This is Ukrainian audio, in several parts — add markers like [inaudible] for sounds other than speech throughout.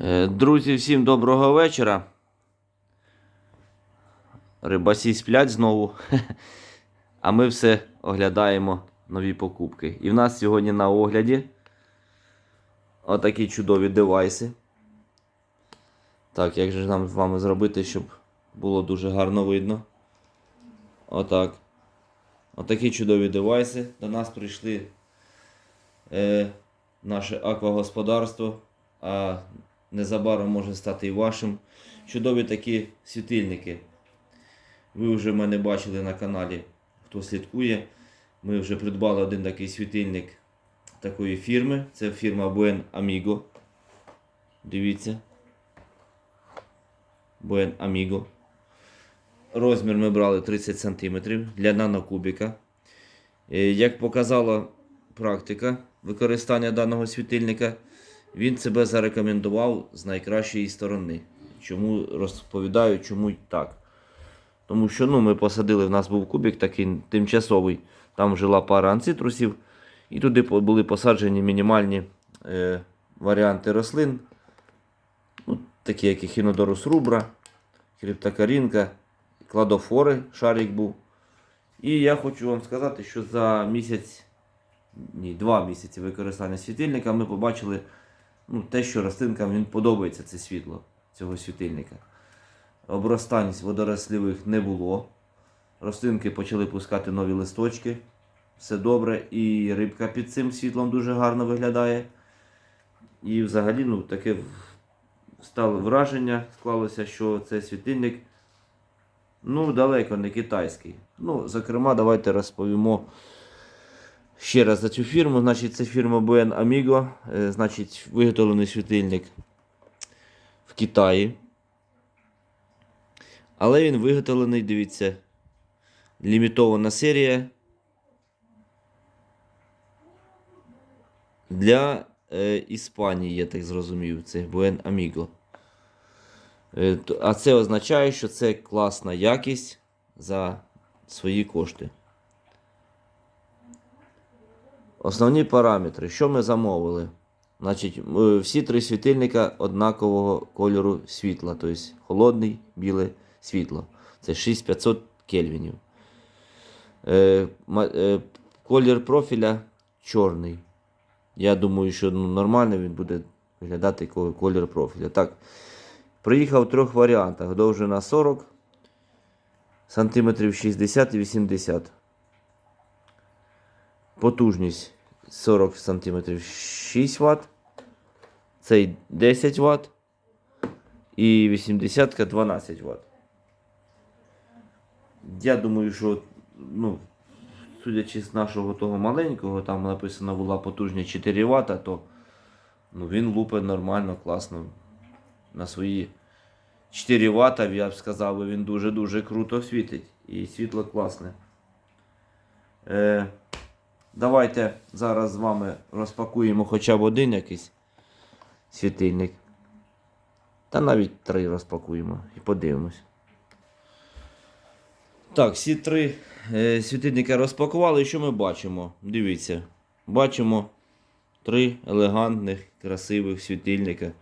Е, Друзі, всім доброго вечора. Рибасі сплять знову. [laughs] А ми все оглядаємо нові покупки. І в нас сьогодні на огляді отакі чудові девайси. Так, як же нам з вами зробити, щоб було дуже гарно видно. Отак. Отакі чудові девайси. До нас прийшли е, наше аквагосподарство, а незабаром може стати і вашим. Чудові такі світильники. Ви вже мене бачили на каналі, хто слідкує. Ми вже придбали один такий світильник такої фірми. Це фірма Buen Amigo. Дивіться. Buen Amigo. Розмір ми брали 30 см для нанокубіка. Е, Як показала практика використання даного світильника, він себе зарекомендував з найкращої сторони. Чому розповідаю, чому так. Тому що ну, ми посадили, в нас був кубик такий тимчасовий, там жила пара анцитрусів, і туди були посаджені мінімальні е, варіанти рослин, ну, такі як ехінодорус рубра, хребтокарінка, кладофори, шарик був. І я хочу вам сказати, що за місяць, ні, два місяці використання світильника ми побачили ну, те, що рослинкам він подобається це світло цього світильника. Обростань водорослівих не було. Рослинки почали пускати нові листочки. Все добре. І рибка під цим світлом дуже гарно виглядає. І взагалі, ну, таке стало враження, склалося, що цей світильник ну, далеко не китайський. Ну, зокрема, давайте розповімо ще раз за цю фірму. Значить, це фірма Buen Amigo. Е, Значить, виготовлений світильник в Китаї. Але він виготовлений, дивіться, лімітована серія для е, Іспанії, я так зрозумів. Це Buen Amigo. Е, а це означає, що це класна якість за свої кошти. Основні параметри. Що ми замовили? Значить, е, всі три світильника однакового кольору світла, тобто холодний, біле світло. Це 6500 кельвінів. Е, е, колір профіля чорний. Я думаю, що ну, нормально він буде виглядати колір профіля. Так, приїхав в трьох варіантах. Довжина 40 сантиметрів 60 і 80. Потужність 40 см 6 Вт. Цей 10 Вт. І 80 12 Вт. Я думаю, що, ну, судячи з нашого того маленького, там написано була потужність 4 Вт, то ну, він лупить нормально, класно. На свої 4 Вт, я б сказав, він дуже-дуже круто світить. І світло класне. Е, Давайте зараз з вами розпакуємо хоча б один якийсь світильник. Та навіть три розпакуємо і подивимось. Так, всі три е, світильника розпакували. І що ми бачимо? Дивіться. Бачимо три елегантних, красивих світильника,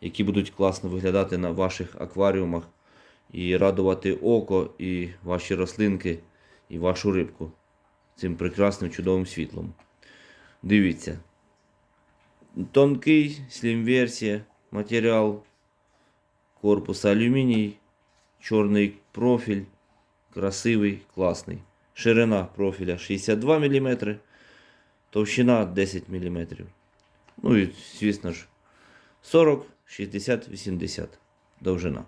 які будуть класно виглядати на ваших акваріумах і радувати око, і ваші рослинки, і вашу рибку цим прекрасним чудовим світлом. Дивіться. Тонкий слім-версія, матеріал корпуса алюміній, чорний профіль, красивий, класний. Ширина профіля 62 мм, товщина 10 мм. Ну і, звісно ж, 40, 60, 80 довжина.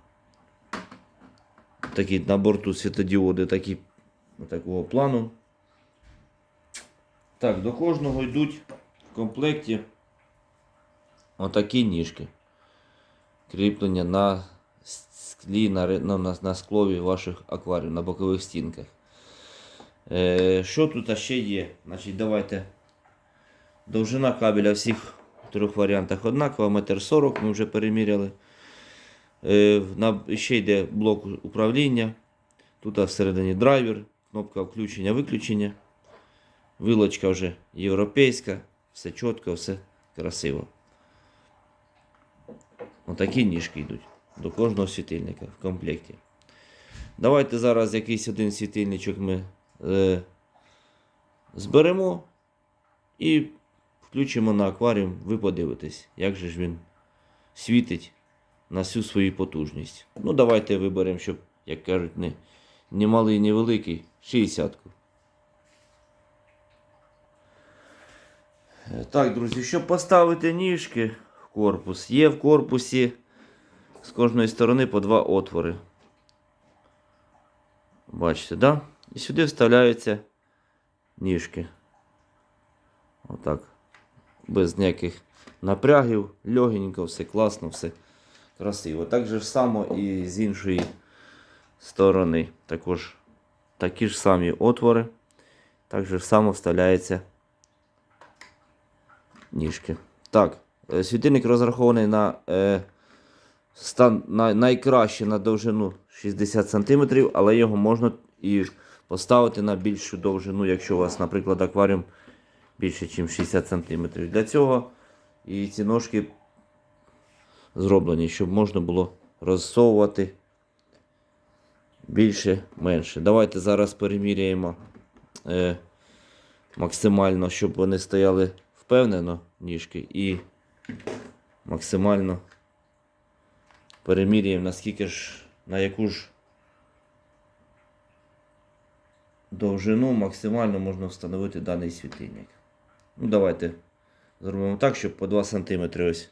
Такі на борту світодіоди такі, такого плану. Так, до кожного йдуть в комплекті отакі ніжки. Кріплення на склі, на, ну, на, на склові ваших акваріумів, на бокових стінках. Е, що тут ще є? Значить, давайте. Довжина кабеля всіх в трьох варіантах однакова, метр 40 ми вже переміряли. Е, на, ще йде блок управління. Тут всередині драйвер, кнопка включення-виключення. Вилочка вже європейська, все чітко, все красиво. Отакі ніжки йдуть до кожного світильника в комплекті. Давайте зараз якийсь один світильничок ми е, зберемо і включимо на акваріум. Ви подивитесь, як же ж він світить на всю свою потужність. Ну, давайте виберемо, щоб, як кажуть, не, не малий, не великий, 60-ку. Так, друзі, щоб поставити ніжки в корпус, є в корпусі з кожної сторони по два отвори. Бачите, да? І сюди вставляються ніжки. Отак. Без ніяких напрягів, легенько, все класно, все красиво. Так же ж само і з іншої сторони. Також такі ж самі отвори. Так же ж само вставляється ніжки. Так, е, світильник розрахований на, е, стан, на найкраще на довжину 60 см, але його можна і поставити на більшу довжину, якщо у вас, наприклад, акваріум більше, ніж 60 см. Для цього і ці ножки зроблені, щоб можна було розсовувати більше, менше. Давайте зараз переміряємо е, максимально, щоб вони стояли впевнено ніжки і максимально переміряємо, наскільки ж, на яку ж довжину максимально можна встановити даний світильник. Ну, давайте зробимо так, щоб по 2 см ось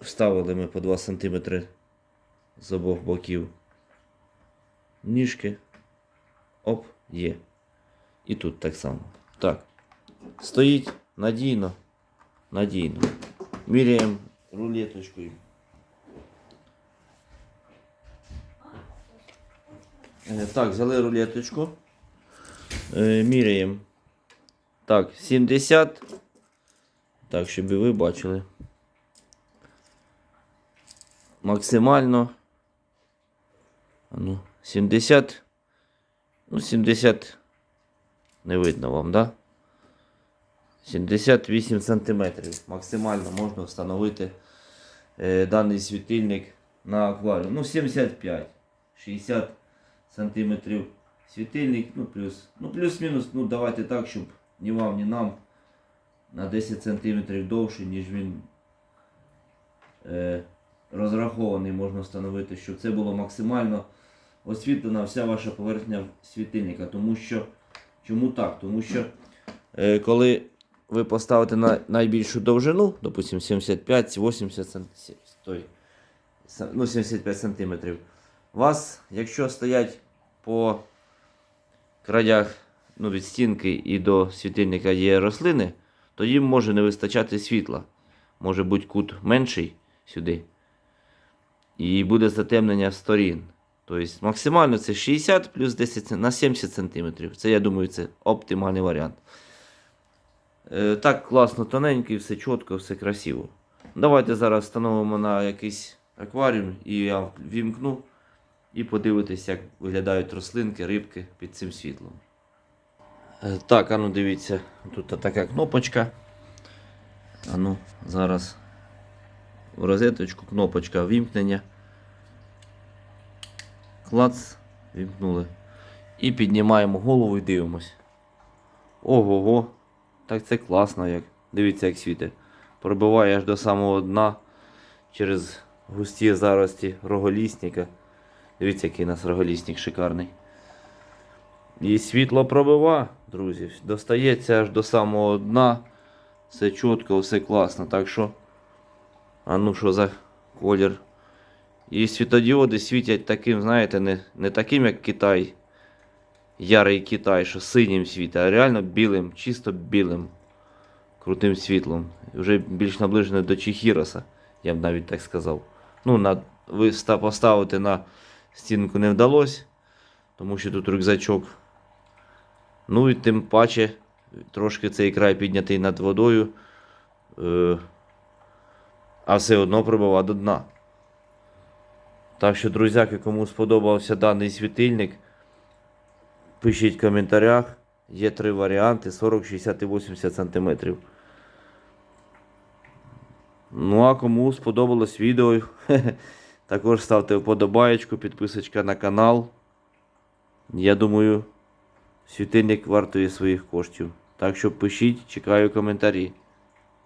вставили ми по 2 см з обох боків ніжки. Оп, є. І тут так само. Так. Стоїть надійно. Надійно. Міряємо рулеточкою. Е, Так, взяли рулеточку. Е, Міряємо. Так, 70. Так, щоб ви бачили. Максимально. Ну, 70. Ну, 70. Не видно вам, да? 78 сантиметрів. Максимально можна встановити е, даний світильник на акваріум. Ну, 75. 60 сантиметрів світильник, ну плюс. Ну, плюс-мінус, ну давайте так, щоб ні вам, ні нам на 10 сантиметрів довше, ніж він е, розрахований, можна встановити, щоб це було максимально освітлена вся ваша поверхня світильника. Тому що, чому так? Тому що е, коли ви поставите на найбільшу довжину, допустим, 75-80 см, ну, 75 сантиметрів, у вас, якщо стоять по краях ну, від стінки і до світильника є рослини, то їм може не вистачати світла. Може бути кут менший сюди. І буде затемнення сторін. Тобто максимально це 60 плюс 10 на 70 см. Це, я думаю, це оптимальний варіант. Е, так класно, тоненький, все чітко, все красиво. Давайте зараз встановимо на якийсь акваріум і я вімкну. І подивитись, як виглядають рослинки, рибки під цим світлом. Е, Так, а ну дивіться, тут така кнопочка. А ну, зараз в розеточку кнопочка вімкнення. Клац, вімкнули. І піднімаємо голову і дивимось. Ого-го, так це класно як. Дивіться, як світить. Пробиває аж до самого дна через густі зарості роголісника. Дивіться, який у нас роголісник шикарний. І світло пробива, друзі. Достається аж до самого дна. Все чітко, все класно. Так що. А ну що за колір? І світодіоди світять таким, знаєте, не, не таким, як Китай. Ярий Китай, що синім світить, а реально білим, чисто білим. Крутим світлом. Вже більш наближене до Чехіроса, я б навіть так сказав. Ну, на, ви поставити на стінку не вдалося, тому що тут рюкзачок. Ну і тим паче трошки цей край піднятий над водою, е, а все одно прибува до дна. Так що, друзяки, кому сподобався даний світильник, пишіть в коментарях. Є три варіанти 40, 60 і 80 см. Ну а кому сподобалось відео, [laughs] також ставте вподобаєчку, підписочка на канал. Я думаю, світильник вартує своїх коштів. Так що пишіть, чекаю коментарі.